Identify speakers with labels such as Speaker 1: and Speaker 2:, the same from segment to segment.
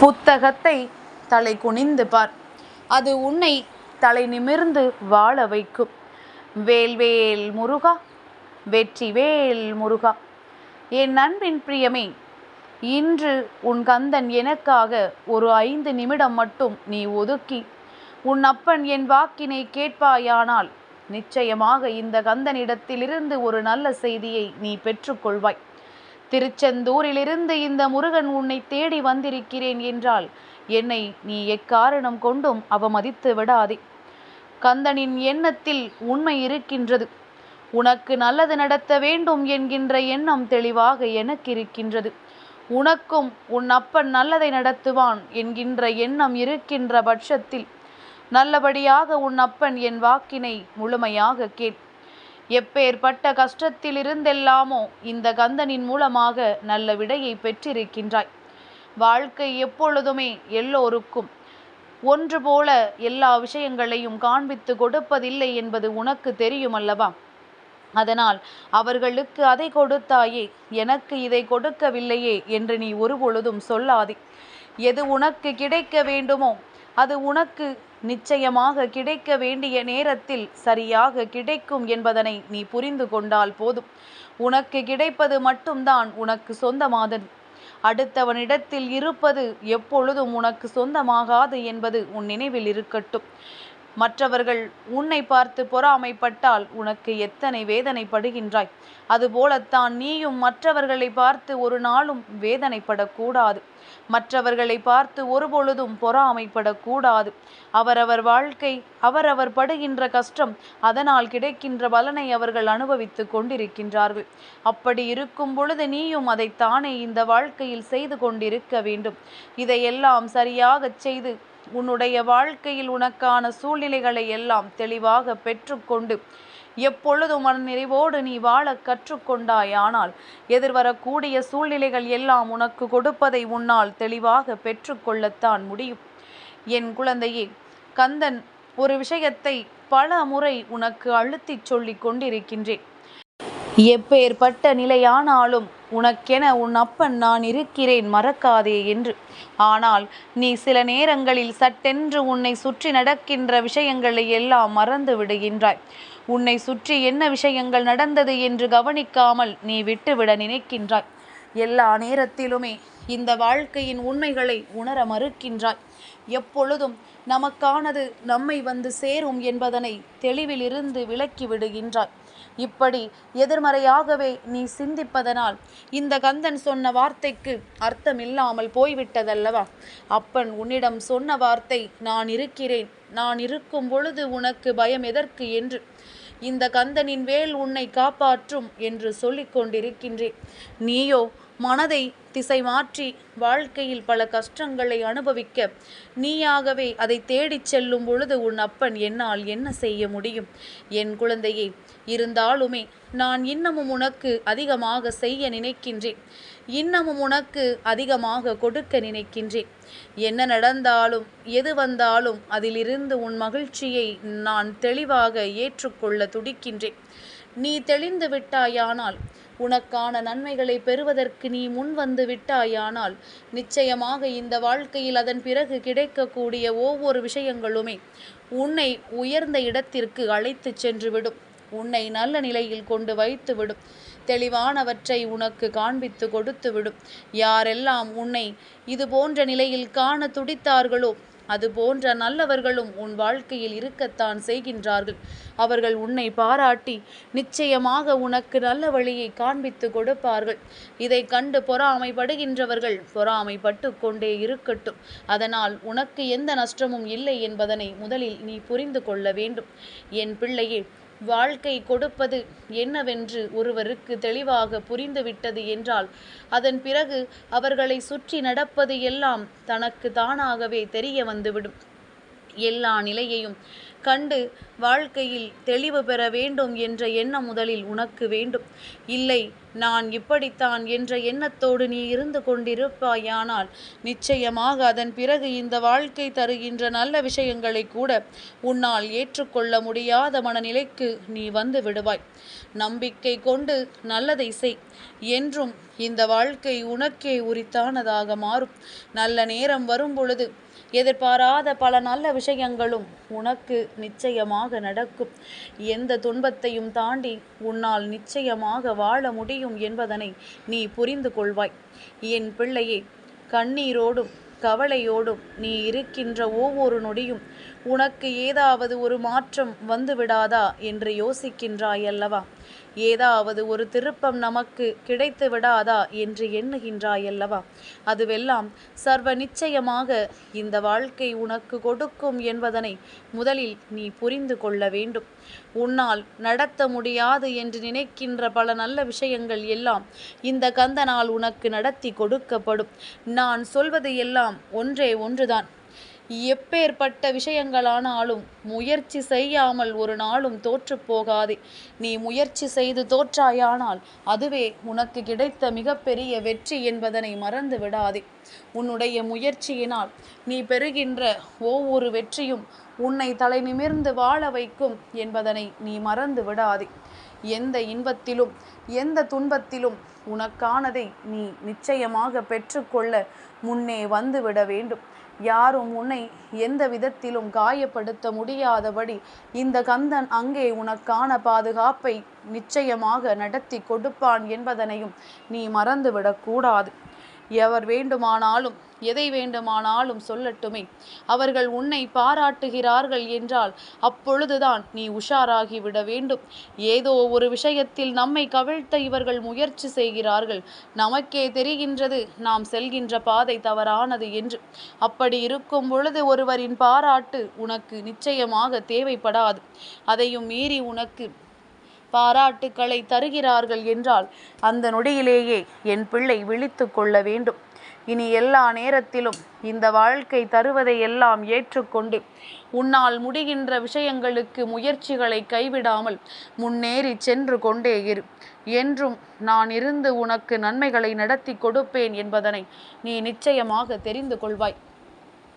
Speaker 1: புத்தகத்தை தலை குனிந்து பார். அது உன்னை தலை நிமிர்ந்து வாழ வைக்கும். வேல்வேல் முருகா வெற்றி வேல் முருகா. என் அன்பின் பிரியமே இன்று உன் கந்தன் எனக்காக ஒரு ஐந்து நிமிடம் மட்டும் நீ ஒதுக்கி உன் அப்பன் என் வாக்கினை கேட்பாயானால் நிச்சயமாக இந்த கந்தனிடத்திலிருந்து ஒரு நல்ல செய்தியை நீ பெற்றுக்கொள்வாய். திருச்செந்தூரிலிருந்து இந்த முருகன் உன்னை தேடி வந்திருக்கிறேன் என்றால் என்னை நீ எக்காரணம் கொண்டும் அவமதித்து விடாதே. கந்தனின் எண்ணத்தில் உண்மை இருக்கின்றது. உனக்கு நல்லது நடத்த வேண்டும் என்கின்ற எண்ணம் தெளிவாக எனக்கு இருக்கின்றது. உனக்கும் உன் அப்பன் நல்லதை நடத்துவான் என்கின்ற எண்ணம் இருக்கின்ற பட்சத்தில் நல்லபடியாக உன் அப்பன் என் வாக்கினை முழுமையாக கேட் எப்பேற்பட்ட கஷ்டத்தில் இருந்தெல்லாமோ இந்த கந்தனின் மூலமாக நல்ல விடையை பெற்றிருக்கின்றாய். வாழ்க்கை எப்பொழுதுமே எல்லோருக்கும் ஒன்று போல எல்லா விஷயங்களையும் காண்பித்து கொடுப்பதில்லை என்பது உனக்கு தெரியும் அல்லவா அதனால் அவர்களுக்கு அதை கொடுத்தாயே எனக்கு இதை கொடுக்கவில்லையே என்று நீ ஒருபொழுதும் சொல்லாதே. எது உனக்கு கிடைக்க வேண்டுமோ அது உனக்கு நிச்சயமாக கிடைக்க வேண்டிய நேரத்தில் சரியாக கிடைக்கும் என்பதனை நீ புரிந்து கொண்டால் போதும். உனக்கு கிடைப்பது மட்டும்தான் உனக்கு சொந்தமாதது அடுத்தவனிடத்தில் இருப்பது எப்பொழுதும் உனக்கு சொந்தமாகாது என்பது உன் நினைவில் இருக்கட்டும். மற்றவர்கள் உன்னை பார்த்து பொறாமைப்பட்டால் உனக்கு எத்தனை வேதனைப்படுகின்றாய்? அதுபோலத்தான் நீயும் மற்றவர்களை பார்த்து ஒரு நாளும் வேதனைப்படக்கூடாது. மற்றவர்களை பார்த்து ஒருபொழுதும் பொறாமைப்படக்கூடாது. அவரவர் வாழ்க்கை அவரவர் படுகின்ற கஷ்டம் அதனால் கிடைக்கின்ற பலனை அவர்கள் அனுபவித்து கொண்டிருக்கின்றார்கள். அப்படி இருக்கும் பொழுது நீயும் அதைத்தானே இந்த வாழ்க்கையில் செய்து கொண்டிருக்க வேண்டும். இதையெல்லாம் சரியாகச் செய்து உன்னுடைய வாழ்க்கையில் உனக்கான சூழ்நிலைகளை எல்லாம் தெளிவாக பெற்றுக்கொண்டு எப்பொழுதும் மனநிறைவோடு நீ வாழ கற்றுக்கொண்டாயானால் எதிர்வரக்கூடிய சூழ்நிலைகள் எல்லாம் உனக்கு கொடுப்பதை உன்னால் தெளிவாக பெற்றுக்கொள்ளத்தான் முடியும். என் குழந்தையே கந்தன் ஒரு விஷயத்தை பல முறை உனக்கு அழுத்திச் சொல்லிக் கொண்டிருக்கின்றேன். எப்பேற்பட்ட நிலையானாலும் உனக்கென உன் அப்பன் நான் இருக்கிறேன் மறக்காதே என்று. ஆனால் நீ சில நேரங்களில் சட்டென்று உன்னை சுற்றி நடக்கின்ற விஷயங்களை எல்லாம் மறந்து விடுகின்றாய். உன்னை சுற்றி என்ன விஷயங்கள் நடந்தது என்று கவனிக்காமல் நீ விட்டுவிட நினைக்கின்றாய். எல்லா நேரத்திலுமே இந்த வாழ்க்கையின் உண்மைகளை உணர மறுக்கின்றாய். எப்பொழுதும் நமக்கானது நம்மை வந்து சேரும் என்பதனை தெளிவிலிருந்து விலக்கி விடுகின்றாய். இப்படி எதிர்மறையாகவே நீ சிந்திப்பதனால் இந்த கந்தன் சொன்ன வார்த்தைக்கு அர்த்தமில்லாமல் போய்விட்டதல்லவா? அப்பன் உன்னிடம் சொன்ன வார்த்தை நான் இருக்கிறேன் நான் இருக்கும் பொழுது உனக்கு பயம் எதற்கு என்று. இந்த கந்தனின் வேல் உன்னை காப்பாற்றும் என்று சொல்லிக் கொண்டிருக்கின்றேன் நீயோ மனதை திசை மாற்றி வாழ்க்கையில் பல கஷ்டங்களை அனுபவிக்க நீயாகவே அதை தேடிச் செல்லும் பொழுது உன் அப்பன் என்னால் என்ன செய்ய முடியும்? என் குழந்தையே இருந்தாலுமே நான் இன்னமும் உனக்கு அதிகமாக செய்ய நினைக்கின்றேன். இன்னமும் உனக்கு அதிகமாக கொடுக்க நினைக்கின்றேன். என்ன நடந்தாலும் எது வந்தாலும் அதிலிருந்து உன் மகிழ்ச்சியை நான் தெளிவாக ஏற்றுக்கொள்ள துடிக்கின்றேன். நீ தெளிந்து விட்டாயானால் உனக்கான நன்மைகளை பெறுவதற்கு நீ முன் வந்து விட்டாயானால் நிச்சயமாக இந்த வாழ்க்கையில் அதன் பிறகு கிடைக்கக்கூடிய ஒவ்வொரு விஷயங்களுமே உன்னை உயர்ந்த இடத்திற்கு அழைத்து சென்றுவிடும். உன்னை நல்ல நிலையில் கொண்டு வைத்துவிடும். தெளிவானவற்றை உனக்கு காண்பித்து கொடுத்துவிடும். யாரெல்லாம் உன்னை இது போன்ற நிலையில் காண துடித்தார்களோ அது போன்ற நல்லவர்களும் உன் வாழ்க்கையில் இருக்கத்தான் செய்கின்றார்கள். அவர்கள் உன்னை பாராட்டி நிச்சயமாக உனக்கு நல்ல வழியை காண்பித்து கொடுப்பார்கள். இதை கண்டு பொறாமைப்படுகின்றவர்கள் பொறாமைப்பட்டு கொண்டே இருக்கட்டும். அதனால் உனக்கு எந்த நஷ்டமும் இல்லை என்பதனை முதலில் நீ புரிந்து கொள்ள வேண்டும். என் பிள்ளையே வாழ்க்கை கொடுப்பது என்னவென்று ஒருவருக்கு தெளிவாக புரிந்துவிட்டது என்றால் அதன் பிறகு அவர்களை சுற்றி நடப்பது எல்லாம் தனக்கு தானாகவே தெரிய வந்துவிடும். எல்லா நிலையையும் கண்டு வாழ்க்கையில் தெளிவு பெற வேண்டும் என்ற எண்ணம் முதலில் உனக்கு வேண்டும். இல்லை நான் இப்படித்தான் என்ற எண்ணத்தோடு நீ இருந்து கொண்டிருப்பாயானால் நிச்சயமாக அதன் பிறகு இந்த வாழ்க்கை தருகின்ற நல்ல விஷயங்களை கூட உன்னால் ஏற்றுக்கொள்ள முடியாத மனநிலைக்கு நீ வந்து விடுவாய். நம்பிக்கை கொண்டு நல்லதை செய். என்றும் இந்த வாழ்க்கை உனக்கே உரித்தானதாக மாறும். நல்ல நேரம் வரும் பொழுது எதிர்பாராத பல நல்ல விஷயங்களும் உனக்கு நிச்சயமாக நடக்கும். எந்த துன்பத்தையும் தாண்டி உன்னால் நிச்சயமாக வாழ முடியும் என்பதனை நீ புரிந்து கொள்வாய். என் பிள்ளையே கண்ணீரோடும் கவலையோடும் நீ இருக்கின்ற ஒவ்வொரு நொடியும் உனக்கு ஏதாவது ஒரு மாற்றம் வந்துவிடாதா என்று யோசிக்கின்றாய் அல்லவா ஏதாவது ஒரு திருப்பம் நமக்கு கிடைத்து விடாதா என்று எண்ணுகின்றாய் அல்லவா அதுவெல்லாம் சர்வ நிச்சயமாக இந்த வாழ்க்கை உனக்கு கொடுக்கும் என்பதனை முதலில் நீ புரிந்து கொள்ள வேண்டும். உன்னால் நடத்த முடியாது என்று நினைக்கின்ற பல நல்ல விஷயங்கள் எல்லாம் இந்த கந்தனால் உனக்கு நடத்தி கொடுக்கப்படும். நான் சொல்வது எல்லாம் ஒன்றே ஒன்றுதான். எப்பேற்பட்ட விஷயங்களானாலும் முயற்சி செய்யாமல் ஒரு நாளும் தோற்று போகாதே. நீ முயற்சி செய்து தோற்றாயானால் அதுவே உனக்கு கிடைத்த மிகப்பெரிய வெற்றி என்பதனை மறந்து விடாதே. உன்னுடைய முயற்சியினால் நீ பெறுகின்ற ஒவ்வொரு வெற்றியும் உன்னை தலை நிமிர்ந்து வாழ வைக்கும் என்பதனை நீ மறந்து விடாதே. எந்த இன்பத்திலும் எந்த துன்பத்திலும் உனக்கானதை நீ நிச்சயமாக பெற்றுக்கொள்ள முன்னே வந்துவிட வேண்டும். யாரும் உன்னை எந்த விதத்திலும் காயப்படுத்த முடியாதபடி இந்த கந்தன் அங்கே உனக்கான பாதுகாப்பை நிச்சயமாக நடத்தி கொடுப்பான் என்பதனையும் நீ மறந்துவிடக்கூடாது எவர் வேண்டுமானாலும் எதை வேண்டுமானாலும் சொல்லட்டுமே. அவர்கள் உன்னை பாராட்டுகிறார்கள் என்றால் அப்பொழுதுதான் நீ உஷாராகி விட வேண்டும். ஏதோ ஒரு விஷயத்தில் நம்மை கவிழ்த்த இவர்கள் முயற்சி செய்கிறார்கள். நமக்கே தெரிகின்றது நாம் செல்கின்ற பாதை தவறானது என்று. அப்படி இருக்கும் பொழுது ஒருவரின் பாராட்டு உனக்கு நிச்சயமாக தேவைப்படாது. அதையும் மீறி உனக்கு பாராட்டுக்களை தருகிறார்கள் என்றால் அந்த நொடியிலேயே என் பிள்ளை விழித்து கொள்ள வேண்டும். இனி எல்லா நேரத்திலும் இந்த வாழ்க்கை தருவதை எல்லாம் ஏற்றுக்கொண்டு உன்னால் முடிகின்ற விஷயங்களுக்கு முயற்சிகளை கைவிடாமல் முன்னேறி சென்று கொண்டே இரு. என்றும் நான் இருந்து உனக்கு நன்மைகளை நடத்தி கொடுப்பேன் என்பதனை நீ நிச்சயமாக தெரிந்து கொள்வாய்.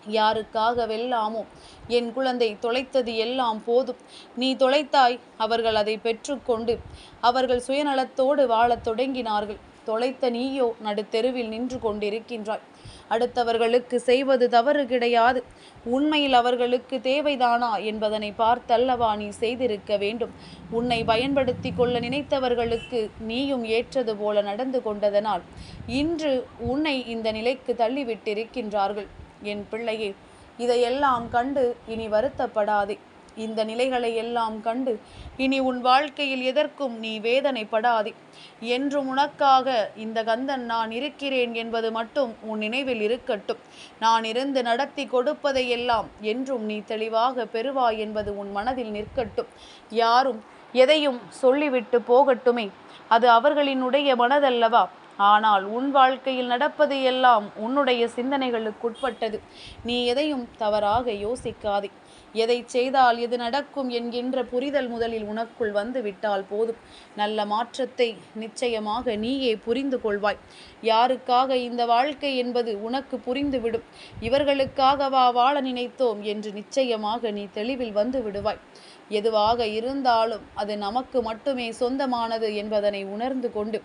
Speaker 1: யாருக்காக வெல்லாமோ என் குழந்தை தொலைத்தது எல்லாம் போதும். நீ தொலைத்தாய் அவர்கள் அதை பெற்றுக்கொண்டு. அவர்கள் சுயநலத்தோடு வாழத் தொடங்கினார்கள். தொலைத்த நீயோ நடுத்தெருவில் நின்று கொண்டிருக்கின்றாய். அடுத்தவர்களுக்கு செய்வது தவறு கிடையாது. உண்மையில் அவர்களுக்கு தேவைதானா என்பதனை பார்த்தல்லவா நீ செய்திருக்க வேண்டும். உன்னை பயன்படுத்தி கொள்ள நினைத்தவர்களுக்கு நீயும் ஏற்றது போல நடந்து கொண்டதனால் இன்று உன்னை இந்த நிலைக்கு தள்ளிவிட்டிருக்கின்றார்கள். என் பிள்ளையே இதையெல்லாம் கண்டு இனி வருத்தப்படாதே. இந்த நிலைகளை எல்லாம் கண்டு இனி உன் வாழ்க்கையில் எதற்கும் நீ வேதனைப்படாதே. என்றும் உனக்காக இந்த கந்தன் நான் இருக்கிறேன் என்பது மட்டும் உன் நினைவில் இருக்கட்டும். நான் இருந்து நடத்தி கொடுப்பதையெல்லாம் என்றும் நீ தெளிவாக பெறுவாய் என்பது உன் மனதில் நிற்கட்டும். யாரும் எதையும் சொல்லிவிட்டு போகட்டுமே. அது அவர்களினுடைய மனதல்லவா? ஆனால் உன் வாழ்க்கையில் நடப்பது எல்லாம் உன்னுடைய சிந்தனைகளுக்குட்பட்டது. நீ எதையும் தவறாக யோசிக்காதே. எதை செய்தால் எது நடக்கும் என்கின்ற புரிதல் முதலில் உனக்குள் வந்து விட்டால் போதும். நல்ல மாற்றத்தை நிச்சயமாக நீயே புரிந்து கொள்வாய். யாருக்காக இந்த வாழ்க்கை என்பது உனக்கு புரிந்துவிடும். இவர்களுக்காகவா வாழ நினைத்தோம் என்று நிச்சயமாக நீ தெளிவில் வந்து விடுவாய். எதுவாக இருந்தாலும் அது நமக்கு மட்டுமே சொந்தமானது என்பதனை உணர்ந்து கொண்டு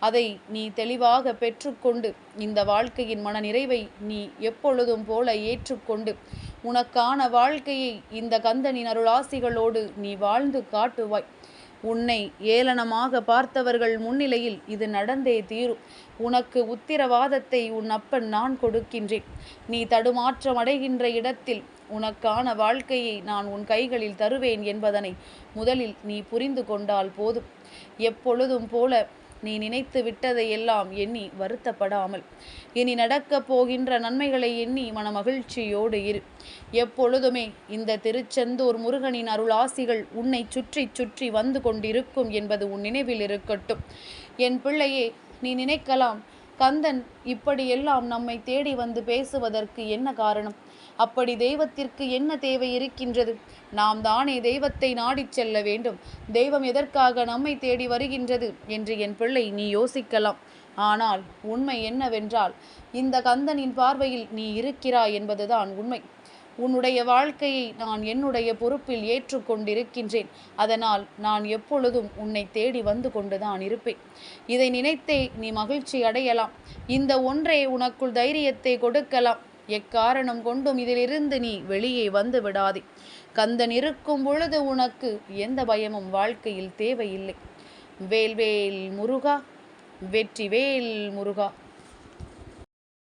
Speaker 1: அதை நீ தெளிவாக பெற்றுக்கொண்டு இந்த வாழ்க்கையின் மன நிறைவை நீ எப்பொழுதும் போல ஏற்றுக்கொண்டு உனக்கான வாழ்க்கையை இந்த கந்தனின் அருளாசிகளோடு நீ வாழ்ந்து காட்டுவாய். உன்னை ஏளனமாக பார்த்தவர்கள் முன்னிலையில் இது நடந்தே தீரும். உனக்கு உத்திரவாதத்தை உன் அப்பன் நான் கொடுக்கின்றேன். நீ தடுமாற்றம் அடைகின்ற இடத்தில் உனக்கான வாழ்க்கையை நான் உன் கைகளில் தருவேன் என்பதனை முதலில் நீ புரிந்து கொண்டால் போதும். எப்பொழுதும் போல நீ நினைத்து விட்டதை எல்லாம் எண்ணி வருத்தப்படாமல். இனி நடக்கப் போகின்ற நன்மைகளை எண்ணி மனமகிழ்ச்சியோடு இரு. எப்பொழுதுமே இந்த திருச்செந்தூர் முருகனின் அருளாசிகள் உன்னை சுற்றி சுற்றி வந்து கொண்டிருக்கும் என்பது உன் நினைவில் இருக்கட்டும். என் பிள்ளையே நீ நினைக்கலாம் கந்தன் இப்படியெல்லாம் நம்மை தேடி வந்து பேசுவதற்கு என்ன காரணம்? அப்படி தெய்வத்திற்கு என்ன தேவை இருக்கின்றது? நாம் தானே தெய்வத்தை நாடிச் செல்ல வேண்டும். தெய்வம் எதற்காக நம்மை தேடி வருகின்றது என்று என் பிள்ளை நீ யோசிக்கலாம். ஆனால் உண்மை என்னவென்றால் இந்த கந்தனின் பார்வையில் நீ இருக்கிறாய் என்பதுதான் உண்மை. உன்னுடைய வாழ்க்கையை நான் என்னுடைய பொறுப்பில் ஏற்றுக்கொண்டிருக்கின்றேன் அதனால் நான் எப்பொழுதும் உன்னை தேடி வந்து கொண்டுதான் இருப்பேன். இதை நினைத்தே நீ மகிழ்ச்சி அடையலாம். இந்த ஒன்றே உனக்குள் தைரியத்தை கொடுக்கலாம். எக்காரணம் கொண்டும் இதிலிருந்து நீ வெளியே வந்து விடாதே. கந்தன் இருக்கும் பொழுது உனக்கு எந்த பயமும் வாழ்க்கையில் தேவையில்லை. வேல்வேல் முருகா வெற்றி வேல் முருகா.